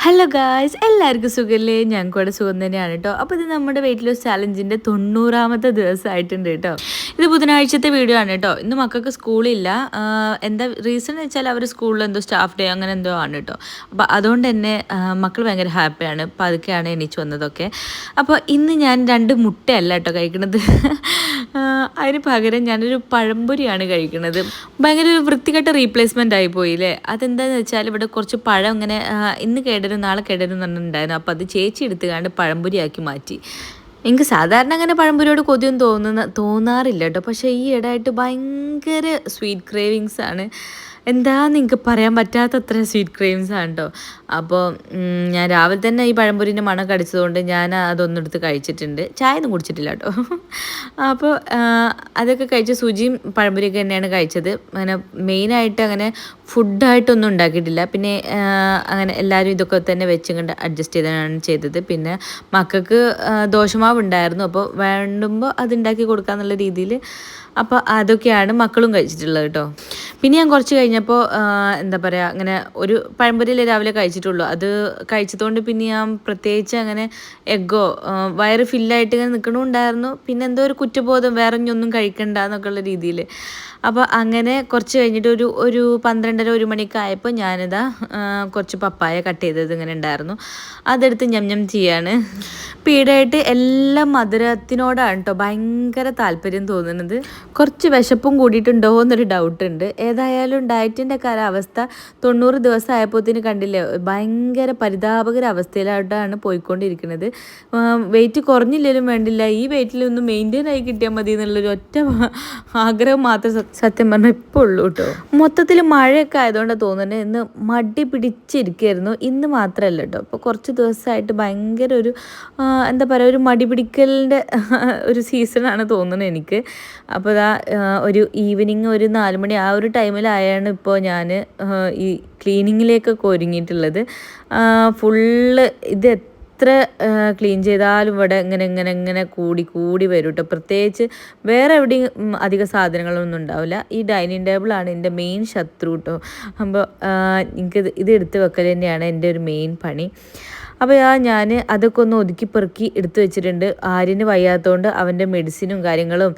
Hello guys എല്ലാവർക്കും സുഖമല്ലേ ഞങ്ങൾക്ക് ഇവിടെ സുഖം തന്നെയാണ് കേട്ടോ അപ്പോൾ ഇത് നമ്മുടെ വെയിറ്റ് ലോസ് ചാലഞ്ചിന്റെ തൊണ്ണൂറാമത്തെ ദിവസമായിട്ടുണ്ട് കേട്ടോ ഇത് ബുധനാഴ്ചത്തെ വീഡിയോ ആണ് കേട്ടോ ഇന്ന് മക്കൾക്ക് സ്കൂളില്ല എന്താ റീസൺ എന്ന് വെച്ചാൽ അവർ സ്കൂളിൽ എന്തോ സ്റ്റാഫ് ഡേ അങ്ങനെ എന്തോ ആണ് കേട്ടോ അപ്പോൾ അതുകൊണ്ട് തന്നെ മക്കൾ ഭയങ്കര ഹാപ്പിയാണ് പതുക്കെയാണ് എണീച്ച് വന്നതൊക്കെ. അപ്പോൾ ഇന്ന് ഞാൻ രണ്ട് മുട്ടയല്ല കേട്ടോ കഴിക്കുന്നത് അതിന് പകരം ഞാനൊരു പഴംപൊരിയാണ് കഴിക്കുന്നത് ഭയങ്കര ഒരു വൃത്തികെട്ട റീപ്ലേസ്മെന്റ് ആയി പോയില്ലേ അതെന്താണെന്ന് വെച്ചാൽ ഇവിടെ കുറച്ച് പഴം ഇങ്ങനെ ഇന്ന് ഇന്ന് കേടരും നാളെ കേടരും എന്ന് പറഞ്ഞിട്ടുണ്ടായിരുന്നു. അപ്പോൾ അത് ചേച്ചി എടുത്തുകാണ്ട് പഴംപൊരിയാക്കി മാറ്റി. എനിക്ക് സാധാരണ അങ്ങനെ പഴംപൊരിയോട് കൊതിയൊന്നും തോന്നുന്ന തോന്നാറില്ല കേട്ടോ. പക്ഷേ ഈ ഇടയായിട്ട് ഭയങ്കര സ്വീറ്റ് ക്രേവിങ്സ് ആണ്. എന്താന്ന് നിങ്ങൾക്ക് പറയാൻ പറ്റാത്തത്ര സ്വീറ്റ് ക്രീംസ് ആണ് കേട്ടോ അപ്പോൾ ഞാൻ രാവിലെ തന്നെ ഈ പഴംപൊരിന്റെ മണം കടിച്ചതുകൊണ്ട് ഞാൻ അതൊന്നെടുത്ത് കഴിച്ചിട്ടുണ്ട്. ചായ ഒന്നും കുടിച്ചിട്ടില്ല കേട്ടോ. അപ്പോൾ അതൊക്കെ കഴിച്ച സുചിയും പഴംപൊരിയൊക്കെ തന്നെയാണ് കഴിച്ചത്. അങ്ങനെ മെയിനായിട്ട് അങ്ങനെ ഫുഡായിട്ടൊന്നും ഉണ്ടാക്കിയിട്ടില്ല. പിന്നെ അങ്ങനെ എല്ലാവരും ഇതൊക്കെ തന്നെ വെച്ചും കണ്ട് അഡ്ജസ്റ്റ് ചെയ്താണ് ചെയ്തത്. പിന്നെ മക്കൾക്ക് ദോഷമാവുണ്ടായിരുന്നു അപ്പോൾ വേണ്ടുമ്പോൾ അത് ഉണ്ടാക്കി രീതിയിൽ അപ്പോൾ അതൊക്കെയാണ് മക്കളും കഴിച്ചിട്ടുള്ളത് കേട്ടോ. പിന്നെ ഞാൻ കുറച്ച് കഴിഞ്ഞപ്പോൾ എന്താ പറയുക അങ്ങനെ ഒരു പഴംപൊരിയല്ലേ രാവിലെ കഴിച്ചിട്ടുള്ളൂ. അത് കഴിച്ചതുകൊണ്ട് പിന്നെ ഞാൻ പ്രത്യേകിച്ച് അങ്ങനെ എഗ്ഗോ വയറ് ഫില്ലായിട്ട് ഇങ്ങനെ നിൽക്കണമുണ്ടായിരുന്നു പിന്നെ എന്തോ ഒരു കുറ്റബോധം വേറെ ഒന്നും കഴിക്കണ്ട എന്നൊക്കെയുള്ള രീതിയിൽ അപ്പോൾ അങ്ങനെ കുറച്ച് കഴിഞ്ഞിട്ട് ഒരു ഒരു പന്ത്രണ്ടര ഒരു മണിയൊക്കെ ആയപ്പോൾ ഞാനിതാ കുറച്ച് പപ്പായ കട്ട് ചെയ്തത് ഇങ്ങനെ ഉണ്ടായിരുന്നു. അതെടുത്ത് ഞം ഞം ചെയ്യാണ്. പീടായിട്ട് എല്ലാം മധുരത്തിനോടാണ് കേട്ടോ ഭയങ്കര താല്പര്യം തോന്നുന്നത്. കുറച്ച് വിശപ്പും കൂടിയിട്ടുണ്ടോ എന്നൊരു ഡൗട്ട് ഉണ്ട്. ഏതായാലും ഡയറ്റിന്റെ കാലാവസ്ഥ തൊണ്ണൂറ് ദിവസം ആയപ്പോത്തിന് കണ്ടില്ലേ ഭയങ്കര പരിതാപകര അവസ്ഥയിലായിട്ടാണ് പോയിക്കൊണ്ടിരിക്കുന്നത് വെയിറ്റ് കുറഞ്ഞില്ലെങ്കിലും വേണ്ടില്ല ഈ വെയിറ്റിൽ വെയിറ്റിലൊന്ന് മെയിന്റെയിൻ ആയി കിട്ടിയാൽ മതി എന്നുള്ളൊരു ഒറ്റ ആഗ്രഹം മാത്രം സത്യം പറഞ്ഞാൽ ഇപ്പോൾ ഉള്ളൂ കേട്ടോ മൊത്തത്തിൽ മഴയൊക്കെ ആയതുകൊണ്ടാണ് തോന്നുന്നത് ഇന്ന് മടി പിടിച്ചിരിക്കുകയായിരുന്നു ഇന്ന് മാത്രമല്ല കേട്ടോ അപ്പോൾ കുറച്ച് ദിവസമായിട്ട് ഭയങ്കര ഒരു എന്താ പറയുക ഒരു മടി പിടിക്കലിന്റെ ഒരു സീസണാണ് തോന്നുന്നത് എനിക്ക്. അപ്പോൾ ഇതാ ഒരു ഈവനിങ് ഒരു നാല് മണി ആ ഒരു ടൈമിലായാണ് ഇപ്പോൾ ഞാൻ ഈ ക്ലീനിങ്ങിലേക്കൊക്കെ ഒരുങ്ങിയിട്ടുള്ളത്. ഫുള്ള് ഇത് എത്ര ക്ലീൻ ചെയ്താലും ഇവിടെ ഇങ്ങനെ ഇങ്ങനെ ഇങ്ങനെ കൂടി കൂടി വരും കേട്ടോ പ്രത്യേകിച്ച് വേറെ എവിടെയും അധികം സാധനങ്ങളൊന്നും ഉണ്ടാവില്ല. ഈ ഡൈനിങ് ടേബിളാണ് എന്റെ മെയിൻ ശത്രു കേട്ടോ അപ്പോൾ എനിക്ക് ഇത് എടുത്ത് വെക്കൽ തന്നെയാണ് എന്റെ ഒരു മെയിൻ പണി. അപ്പോൾ ആ ഞാൻ അതൊക്കെ ഒന്ന് ഒതുക്കി പെറുക്കി എടുത്തു വെച്ചിട്ടുണ്ട്. ആര്യന് വയ്യാത്തതുകൊണ്ട് അവന്റെ മെഡിസിനും കാര്യങ്ങളും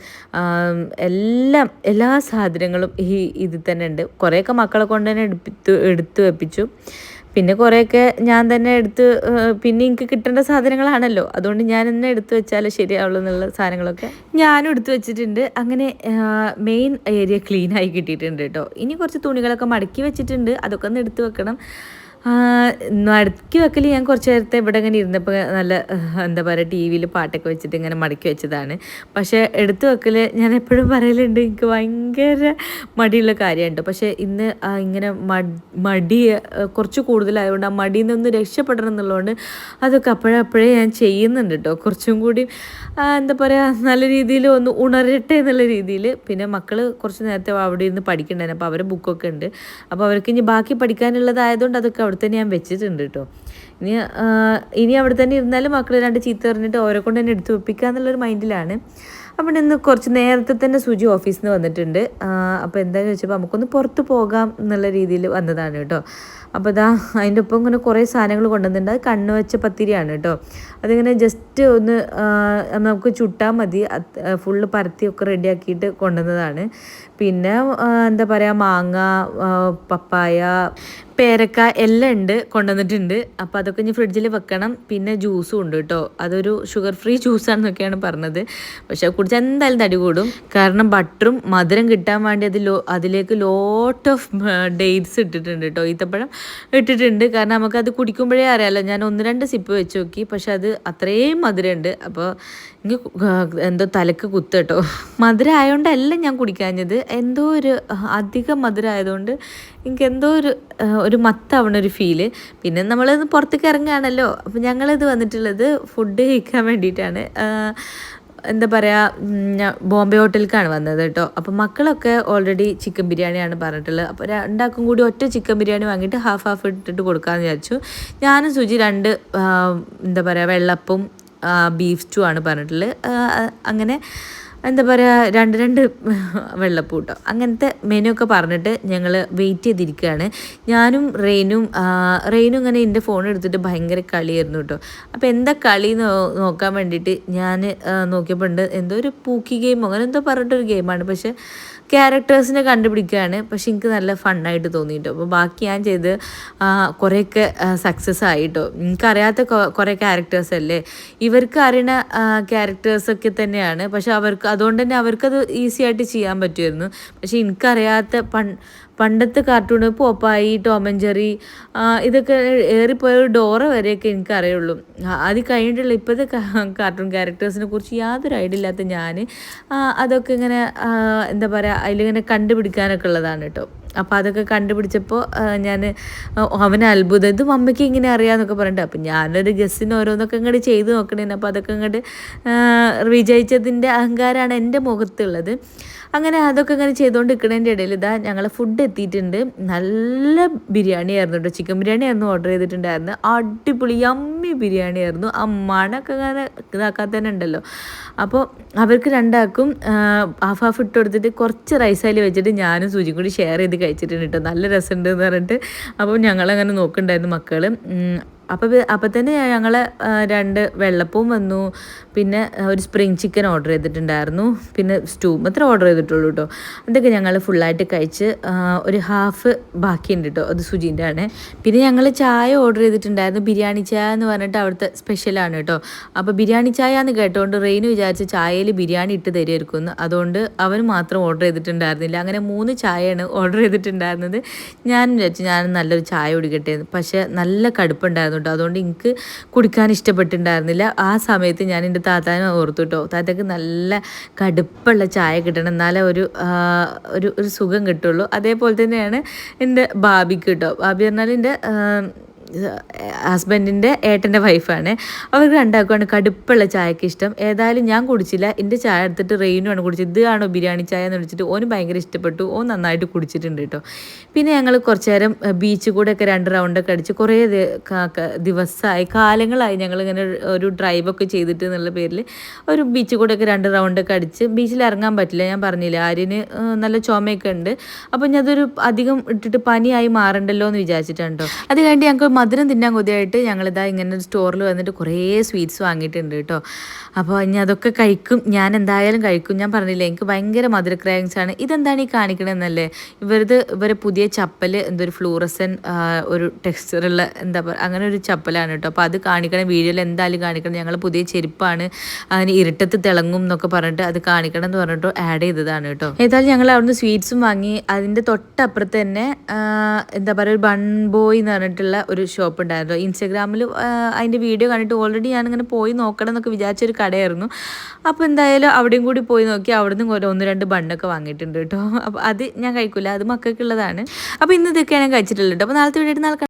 എല്ലാം എല്ലാ സാധനങ്ങളും ഈ ഇതിൽ തന്നെ ഉണ്ട്. കുറേയൊക്കെ മക്കളെ കൊണ്ട് തന്നെ എടുത്തു എടുത്തു വെപ്പിച്ചു. പിന്നെ കുറേയൊക്കെ ഞാൻ തന്നെ എടുത്ത് പിന്നെ എനിക്ക് കിട്ടേണ്ട സാധനങ്ങളാണല്ലോ. അതുകൊണ്ട് ഞാൻ തന്നെ എടുത്തു വെച്ചാലേ ശരിയാവുള്ളൂ എന്നുള്ള സാധനങ്ങളൊക്കെ. ഞാനും എടുത്തു വെച്ചിട്ടുണ്ട്. അങ്ങനെ മെയിൻ ഏരിയ ക്ലീൻ ആയി കിട്ടിയിട്ടുണ്ട് കേട്ടോ. ഇനി കുറച്ച് തുണികളൊക്കെ മടക്കി വെച്ചിട്ടുണ്ട്. അതൊക്കെ ഒന്ന് എടുത്തു വെക്കണം. മടക്കി വെക്കൽ ഞാൻ കുറച്ച് നേരത്തെ ഇവിടെ ഇങ്ങനെ ഇരുന്നപ്പോൾ നല്ല എന്താ പറയുക ടി വിയിൽ പാട്ടൊക്കെ വെച്ചിട്ട് ഇങ്ങനെ മടക്കി വെച്ചതാണ്. പക്ഷേ എടുത്തു വെക്കൽ ഞാൻ എപ്പോഴും പറയലുണ്ട് എനിക്ക് ഭയങ്കര മടിയുള്ള കാര്യമുണ്ട് പക്ഷേ ഇന്ന് ഇങ്ങനെ മടി കുറച്ച് കൂടുതലായതുകൊണ്ട് ആ മടിയിൽ നിന്ന് രക്ഷപ്പെടണം എന്നുള്ളതുകൊണ്ട് അതൊക്കെ അപ്പോഴപ്പോഴേ ഞാൻ ചെയ്യുന്നുണ്ട് കേട്ടോ കുറച്ചും കൂടി എന്താ പറയുക നല്ല രീതിയിൽ ഒന്ന് ഉണരട്ടെ എന്നുള്ള രീതിയിൽ പിന്നെ മക്കൾ കുറച്ച് നേരത്തെ അവിടെ ഇരുന്ന് പഠിക്കണ്ടായിരുന്നു. അപ്പോൾ അവരെ ബുക്കൊക്കെ ഉണ്ട്. അപ്പോൾ അവർക്ക് ഇനി ബാക്കി പഠിക്കാനുള്ളതായതുകൊണ്ട് അതൊക്കെ അവിടെ ഞാൻ വെച്ചിട്ടുണ്ട് കേട്ടോ ഇനി ഇനി അവിടെ തന്നെ ഇരുന്നാലും മക്കൾ രണ്ട് ചീത്ത പറഞ്ഞിട്ട് ഓരോ കൊണ്ട് തന്നെ എടുത്ത് വെപ്പിക്കുക എന്നുള്ളൊരു മൈൻഡിലാണ്. അപ്പം ഇന്ന് കുറച്ച് നേരത്തെ തന്നെ സുജി ഓഫീസിൽ നിന്ന് വന്നിട്ടുണ്ട് അപ്പോൾ എന്താണെന്ന് ചോദിച്ചപ്പോൾ നമുക്കൊന്ന് പുറത്ത് പോകാം എന്നുള്ള രീതിയിൽ വന്നതാണ് കേട്ടോ. അപ്പോൾ ഇതാ അതിന്റെ ഒപ്പം ഇങ്ങനെ കുറേ സാധനങ്ങൾ കൊണ്ടുവന്നിട്ടുണ്ട്. അത് കണ്ണ് വെച്ച പത്തിരിയാണ് കേട്ടോ. അതിങ്ങനെ ജസ്റ്റ് ഒന്ന് നമുക്ക് ചുട്ടാൽ മതി. ഫുള്ള് പരത്തിയൊക്കെ റെഡിയാക്കിയിട്ട് കൊണ്ടുവന്നതാണ്. പിന്നെ എന്താ പറയുക മാങ്ങ പപ്പായ പേരക്ക എല്ലാം ഉണ്ട് കൊണ്ടുവന്നിട്ടുണ്ട്. അപ്പോൾ അതൊക്കെ ഇനി ഫ്രിഡ്ജിൽ വെക്കണം. പിന്നെ ജ്യൂസും ഉണ്ട് കേട്ടോ. അതൊരു ഷുഗർ ഫ്രീ ജ്യൂസാണെന്നൊക്കെയാണ് പറഞ്ഞത്. പക്ഷെ കുടിച്ചാൽ എന്തായാലും തടി കൂടും. കാരണം ബട്ടറും മധുരം കിട്ടാൻ വേണ്ടി അത് ലോ അതിലേക്ക് ലോട്ട് ഓഫ് ഡേറ്റ്സ് ഇട്ടിട്ടുണ്ട് കേട്ടോ. ഈത്തപ്പഴം ഇട്ടിട്ടുണ്ട്. കാരണം നമുക്ക് അത് കുടിക്കുമ്പോഴേ അറിയാമല്ലോ ഞാൻ ഒന്ന് രണ്ട് സിപ്പ് വെച്ച് നോക്കി. പക്ഷെ അത് അത്രയും മധുരമുണ്ട്. അപ്പോൾ എനിക്ക് എന്തോ തലക്ക് കുത്ത് കേട്ടോ. ആയതുകൊണ്ടല്ല ഞാൻ കുടിക്കാഞ്ഞത്. എന്തോ ഒരു അധികം മധുരം ആയതുകൊണ്ട് എനിക്ക് എന്തോ ഒരു ഒരു മത്താവണ ഒരു ഫീൽ പിന്നെ നമ്മൾ പുറത്തേക്ക് ഇറങ്ങുകയാണല്ലോ. അപ്പം ഞങ്ങളിത് വന്നിട്ടുള്ളത് ഫുഡ് കഴിക്കാൻ വേണ്ടിയിട്ടാണ്. എന്താ പറയുക ബോംബെ ഹോട്ടലിലേക്കാണ് വന്നത് കേട്ടോ. അപ്പോൾ മക്കളൊക്കെ ഓൾറെഡി ചിക്കൻ ബിരിയാണിയാണ് പറഞ്ഞിട്ടുള്ളത്. അപ്പോൾ രണ്ടാൾക്കും കൂടി ഒറ്റ ചിക്കൻ ബിരിയാണി വാങ്ങിയിട്ട് ഹാഫ് ഹാഫ് ഇട്ടിട്ട് കൊടുക്കാമെന്ന് വിചാരിച്ചു. ഞാനും സുജി രണ്ട് എന്താ പറയുക വെള്ളപ്പും ബീഫ് സ്റ്റൂ ആണ് പറഞ്ഞിട്ടുള്ളത് അങ്ങനെ എന്താ പറയുക രണ്ട് രണ്ട് വെള്ളപ്പൂട്ടോ. അങ്ങനത്തെ മെനു ഒക്കെ പറഞ്ഞിട്ട് ഞങ്ങൾ വെയിറ്റ് ചെയ്തിരിക്കുകയാണ്. ഞാനും റെയിനും റെയിനും ഇങ്ങനെ എന്റെ ഫോൺ എടുത്തിട്ട് ഭയങ്കര കളിയായിരുന്നു കേട്ടോ. അപ്പോൾ എന്താ കളി നോക്കാൻ വേണ്ടിയിട്ട് ഞാൻ നോക്കിയപ്പോൾ ഉണ്ട്. എന്തോ ഒരു പൂക്കി ഗെയിമോ അങ്ങനെ എന്തോ പറഞ്ഞിട്ടൊരു ഗെയിമാണ് പക്ഷേ ക്യാരക്ടേഴ്സിനെ കണ്ടുപിടിക്കുകയാണ്. പക്ഷെ എനിക്ക് നല്ല ഫണ്ണായിട്ട് തോന്നിയിട്ടോ. അപ്പോൾ ബാക്കി ഞാൻ ചെയ്ത് കുറേയൊക്കെ സക്സസ് ആയിട്ടോ. എനിക്കറിയാത്ത കുറേ ക്യാരക്ടേഴ്സ് അല്ലേ? ഇവർക്ക് അറിയണ ക്യാരക്ടേഴ്സൊക്കെ തന്നെയാണ്. പക്ഷെ അവർക്ക് അതുകൊണ്ട് തന്നെ അവർക്കത് ഈസി ആയിട്ട് ചെയ്യാൻ പറ്റുമായിരുന്നു. പക്ഷെ എനിക്കറിയാത്ത പൺ പണ്ടത്തെ cartoon Popeye Tom and Jerry ഇതൊക്കെ ഏറിപ്പോയ ഒരു ഡോറ വരെയൊക്കെ എനിക്കറിയുള്ളൂ. അത് കഴിഞ്ഞിട്ടുള്ള ഇപ്പോഴത്തെ കാർട്ടൂൺ ക്യാരക്ടേഴ്സിനെ കുറിച്ച് യാതൊരു ഐഡിയ ഇല്ലാത്ത ഞാൻ അതൊക്കെ ഇങ്ങനെ എന്താ പറയുക അതിലിങ്ങനെ കണ്ടുപിടിക്കാനൊക്കെ ഉള്ളതാണ് കേട്ടോ. അപ്പോൾ അതൊക്കെ കണ്ടുപിടിച്ചപ്പോൾ ഞാൻ അവന് അത്ഭുതം. ഇത് മമ്മയ്ക്ക് ഇങ്ങനെ അറിയാമെന്നൊക്കെ പറഞ്ഞിട്ട് അപ്പം ഞാനൊരു ഗസ്സിന് ഓരോന്നൊക്കെ ഇങ്ങോട്ട് ചെയ്ത് നോക്കണേന്. അപ്പോൾ അതൊക്കെ ഇങ്ങോട്ട് വിജയിച്ചതിന്റെ അഹങ്കാരമാണ് എന്റെ മുഖത്തുള്ളത്. അങ്ങനെ അതൊക്കെ ഇങ്ങനെ ചെയ്തുകൊണ്ട് നിൽക്കുന്നതിന്റെ ഇടയിൽ ഇതാ ഞങ്ങൾ ഫുഡ് എത്തിയിട്ടുണ്ട്. നല്ല ബിരിയാണി ആയിരുന്നു കേട്ടോ ചിക്കൻ ബിരിയാണി ആയിരുന്നു ഓർഡർ ചെയ്തിട്ടുണ്ടായിരുന്നു അടിപൊളി യമ്മി ബിരിയാണി ആയിരുന്നു. ആ മണൊക്കെ ഇങ്ങനെ ഇതാക്കാത്ത തന്നെ ഉണ്ടല്ലോ. അപ്പോൾ അവർക്ക് രണ്ടാക്കും ഹാഫ് ഹാഫ് ഇട്ട് കൊടുത്തിട്ട് കുറച്ച് റൈസ് വെച്ചിട്ട് ഞാനും സൂചിയും കൂടി ഷെയർ ചെയ്ത് കഴിച്ചിട്ടുണ്ട് കേട്ടോ നല്ല രസമുണ്ട് എന്ന് പറഞ്ഞിട്ട്. അപ്പോൾ ഞങ്ങളങ്ങനെ നോക്കുന്നുണ്ടായിരുന്നു മക്കൾ അപ്പോൾ അപ്പോൾ തന്നെ ഞങ്ങൾ രണ്ട് വെള്ളപ്പവും വന്നു. പിന്നെ ഒരു സ്പ്രിങ് ചിക്കൻ ഓർഡർ ചെയ്തിട്ടുണ്ടായിരുന്നു. പിന്നെ സ്റ്റൂ മാത്രമേ ഓർഡർ ചെയ്തിട്ടുള്ളൂ കേട്ടോ അതൊക്കെ ഞങ്ങൾ ഫുള്ളായിട്ട് കഴിച്ച് ഒരു ഹാഫ് ബാക്കിയുണ്ട് കേട്ടോ അത് സുജീന്റെ ആണ് പിന്നെ ഞങ്ങൾ ചായ ഓർഡർ ചെയ്തിട്ടുണ്ടായിരുന്നു. ബിരിയാണി ചായ എന്ന് പറഞ്ഞിട്ട് അവിടുത്തെ സ്പെഷ്യലാണ് കേട്ടോ അപ്പോൾ ബിരിയാണി ചായ എന്ന് കേട്ടോണ്ട് റെയിന് വിചാരിച്ച് ചായയിൽ ബിരിയാണി ഇട്ട് തരുമായിരിക്കും അതുകൊണ്ട് അവന് മാത്രം ഓർഡർ ചെയ്തിട്ടുണ്ടായിരുന്നില്ല. അങ്ങനെ മൂന്ന് ചായയാണ് ഓർഡർ ചെയ്തിട്ടുണ്ടായിരുന്നത്. ഞാൻ വിചാരിച്ചു ഞാൻ നല്ലൊരു ചായ കുടിക്കട്ടെ പക്ഷേ നല്ല കടുപ്പുണ്ടായിരുന്നു കേട്ടോ അതുകൊണ്ട് എനിക്ക് കുടിക്കാൻ ഇഷ്ടപ്പെട്ടിട്ടുണ്ടായിരുന്നില്ല. ആ സമയത്ത് ഞാൻ എന്റെ താത്താനെ ഓർത്തു കേട്ടോ താത്തക്ക് നല്ല കടുപ്പുള്ള ചായ കിട്ടണം. എന്നാലേ ഒരു ഒരു സുഖം കിട്ടുള്ളൂ. അതേപോലെ തന്നെയാണ് എന്റെ ബാബിക്ക് കേട്ടോ ബാബി പറഞ്ഞാൽ എന്റെ ഹസ്ബൻഡിന്റെ ഏട്ടന്റെ വൈഫാണ്. അവർക്ക് രണ്ടാക്കുവാണ് കടുപ്പുള്ള ചായക്ക് ഇഷ്ടം. ഏതായാലും ഞാൻ കുടിച്ചില്ല. എന്റെ ചായ എടുത്തിട്ട് റെയിനുമാണ് കുടിച്ചത്. ഇതാണോ ബിരിയാണി ചായ എന്ന് വിളിച്ചിട്ട് ഓന് ഭയങ്കര ഇഷ്ടപ്പെട്ടു. ഓൻ നന്നായിട്ട് കുടിച്ചിട്ടുണ്ട് കേട്ടോ. പിന്നെ ഞങ്ങൾ കുറച്ച് നേരം ബീച്ച് കൂടെ ഒക്കെ രണ്ട് റൗണ്ടൊക്കെ അടിച്ച് കുറേ ദിവസമായി കാലങ്ങളായി ഞങ്ങളിങ്ങനെ ഒരു ഡ്രൈവൊക്കെ ചെയ്തിട്ട് എന്നുള്ള പേരിൽ ഒരു ബീച്ച് കൂടെ ഒക്കെ രണ്ട് റൗണ്ടൊക്കെ അടിച്ച് ബീച്ചിൽ ഇറങ്ങാൻ പറ്റില്ല. ഞാൻ പറഞ്ഞില്ല ആര്യന് നല്ല ചുമയൊക്കെ ഉണ്ട്. അപ്പോൾ ഞാനതൊരു അധികം ഇട്ടിട്ട് പനിയായി മാറണ്ടല്ലോ എന്ന് വിചാരിച്ചിട്ടുണ്ടോ അത് കഴിഞ്ഞ് ഞങ്ങൾക്ക് മധുരം തിന്നാൻ കൊതിയായിട്ട് ഞങ്ങളിതാ ഇങ്ങനെ ഒരു സ്റ്റോറിൽ വന്നിട്ട് കുറേ സ്വീറ്റ്സ് വാങ്ങിയിട്ടുണ്ട് കേട്ടോ. അപ്പോൾ ഇനി അതൊക്കെ കഴിക്കും. ഞാൻ എന്തായാലും കഴിക്കും. ഞാൻ പറഞ്ഞില്ലേ എനിക്ക് ഭയങ്കര മധുര ക്രയങ്സ് ആണ്. ഇതെന്താണ് ഈ കാണിക്കണമെന്നല്ലേ ഇവരത് ഇവരെ പുതിയ ചപ്പൽ എന്തൊരു ഫ്ലൂറസൻ ഒരു ടെക്സ്ചറുള്ള എന്താ പറയുക അങ്ങനെ ഒരു ചപ്പലാണ് കേട്ടോ. അപ്പോൾ അത് കാണിക്കണം വീഡിയോയിൽ എന്തായാലും കാണിക്കണം. ഞങ്ങൾ പുതിയ ചെരുപ്പാണ്. അതിന് ഇരുട്ടത്ത് തിളങ്ങും എന്നൊക്കെ പറഞ്ഞിട്ട് അത് കാണിക്കണം എന്ന് പറഞ്ഞിട്ട് ആഡ് ചെയ്തതാണ് കേട്ടോ. ഏതായാലും ഞങ്ങൾ അവിടുന്ന് സ്വീറ്റ്സും വാങ്ങി. അതിന്റെ തൊട്ടപ്പുറത്ത് തന്നെ എന്താ പറയുക ഒരു ബൺ ബോയ് എന്ന് പറഞ്ഞിട്ടുള്ള ഒരു ഷോപ്പ് ഉണ്ടായിരുന്നു ഇൻസ്റ്റഗ്രാമിൽ അതിന്റെ വീഡിയോ കണ്ടിട്ട് ഓൾറെഡി ഞാനിങ്ങനെ പോയി നോക്കണം എന്നൊക്കെ വിചാരിച്ചൊരു കടയായിരുന്നു. അപ്പോൾ എന്തായാലും അവിടെയും കൂടി പോയി നോക്കി അവിടുന്ന് ഒന്ന് രണ്ട് ബണ്ണൊക്കെ വാങ്ങിയിട്ടുണ്ട് കേട്ടോ. അപ്പോൾ അത് ഞാൻ കഴിക്കില്ല അത് മക്കൾക്കുള്ളതാണ്. അപ്പോൾ ഇന്ന് ഇതൊക്കെയാണ് ഞാൻ കഴിച്ചിട്ടുള്ളത് അപ്പോൾ നാളത്തെ വീഡിയോ നാളെ.